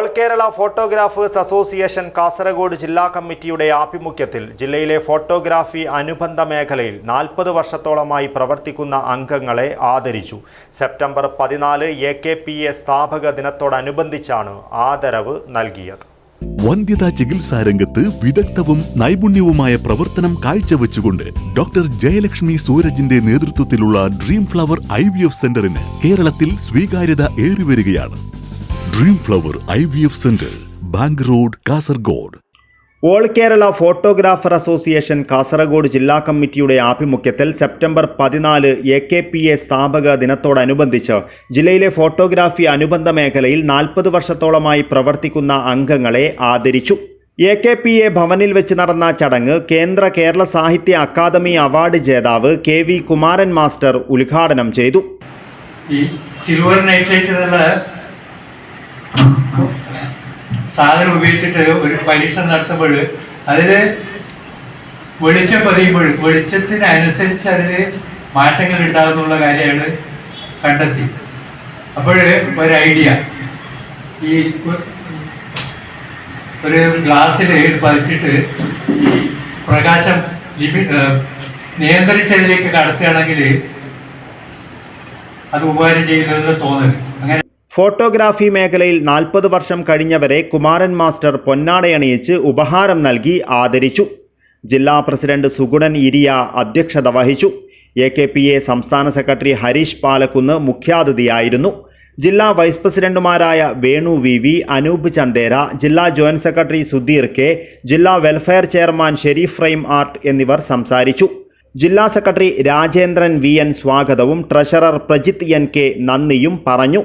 All Kerala photographers association Kasaragod ജില്ലാ കമ്മിറ്റിയുടെ ആഭിമുഖ്യത്തിൽ ജില്ലയിലെ ഫോട്ടോഗ്രാഫി അനുബന്ധ മേഖലയിൽ നാൽപ്പത് വർഷത്തോളമായി പ്രവർത്തിക്കുന്ന അംഗങ്ങളെ ആദരിച്ചു. സെപ്റ്റംബർ പതിനാല് എ കെ പി എ സ്ഥാപക ദിനത്തോടനുബന്ധിച്ചാണ് ആദരവ് നൽകിയത്. വന്ധ്യതാ ചികിത്സാ രംഗത്ത് വിദഗ്ധവും നൈപുണ്യവുമായ പ്രവർത്തനം കാഴ്ചവെച്ചുകൊണ്ട് ഡോക്ടർ ജയലക്ഷ്മി സൂരജിന്റെ നേതൃത്വത്തിലുള്ള dream flower I V F സെന്ററിന് കേരളത്തിൽ സ്വീകാര്യത ഏറിവരികയാണ്. Dream flower I V F centre bank road Kasaragod all Kerala photographer association Kasaragod ജില്ലാ കമ്മിറ്റിയുടെ ആഭിമുഖ്യത്തിൽ സെപ്റ്റംബർ പതിനാല് എ കെ പി എ സ്ഥാപക ദിനത്തോടനുബന്ധിച്ച് ജില്ലയിലെ ഫോട്ടോഗ്രാഫി അനുബന്ധ മേഖലയിൽ നാൽപ്പത് വർഷത്തോളമായി പ്രവർത്തിക്കുന്ന അംഗങ്ങളെ ആദരിച്ചു. എ കെ പി എ ഭവനിൽ വെച്ച് നടന്ന ചടങ്ങ് കേന്ദ്ര കേരള സാഹിത്യ അക്കാദമി അവാർഡ് ജേതാവ് കെ വി കുമാരൻ മാസ്റ്റർ ഉദ്ഘാടനം ചെയ്തു. ഈ സിൽവർ ലൈറ്റ് എന്നുള്ള സാധനം ഉപയോഗിച്ചിട്ട് ഒരു പരീക്ഷ നടത്തുമ്പോൾ അതിൽ വെളിച്ചം പതിയുമ്പോൾ വെളിച്ചത്തിനനുസരിച്ച് അതിൽ മാറ്റങ്ങൾ ഉണ്ടാകുന്നുള്ള കാര്യമാണ് കണ്ടെത്തി. അപ്പോൾ ഒരു ഐഡിയ. ഈ ഒരു ഗ്ലാസ്സിൽ പതിച്ചിട്ട് ഈ പ്രകാശം ലിമി നിയന്ത്രിച്ചതിലേക്ക് കടത്തുകയാണെങ്കിൽ അത് ഉപകാരം ചെയ്യുന്നതെന്ന് തോന്നൽ അങ്ങനെ ഫോട്ടോഗ്രാഫി മേഖലയിൽ നാൽപ്പത് വർഷം കഴിഞ്ഞവരെ കുമാരൻ മാസ്റ്റർ പൊന്നാടയണിയിച്ച് ഉപഹാരം നൽകി ആദരിച്ചു. ജില്ലാ പ്രസിഡന്റ് സുഗുണൻ ഇരിയ അധ്യക്ഷത വഹിച്ചു. എ കെ പി എ സംസ്ഥാന സെക്രട്ടറി ഹരീഷ് പാലക്കുന്ന് മുഖ്യാതിഥിയായിരുന്നു. ജില്ലാ വൈസ് പ്രസിഡന്റുമാരായ വേണു വി വി അനൂപ് ചന്ദേര ജില്ലാ ജോയിന്റ് സെക്രട്ടറി സുധീർ കെ ജില്ലാ welfare chairman Shareef frame art എന്നിവർ സംസാരിച്ചു. ജില്ലാ സെക്രട്ടറി രാജേന്ദ്രൻ വി എൻ സ്വാഗതവും ട്രഷറർ പ്രജിത് എൻ കെ നന്ദിയും പറഞ്ഞു.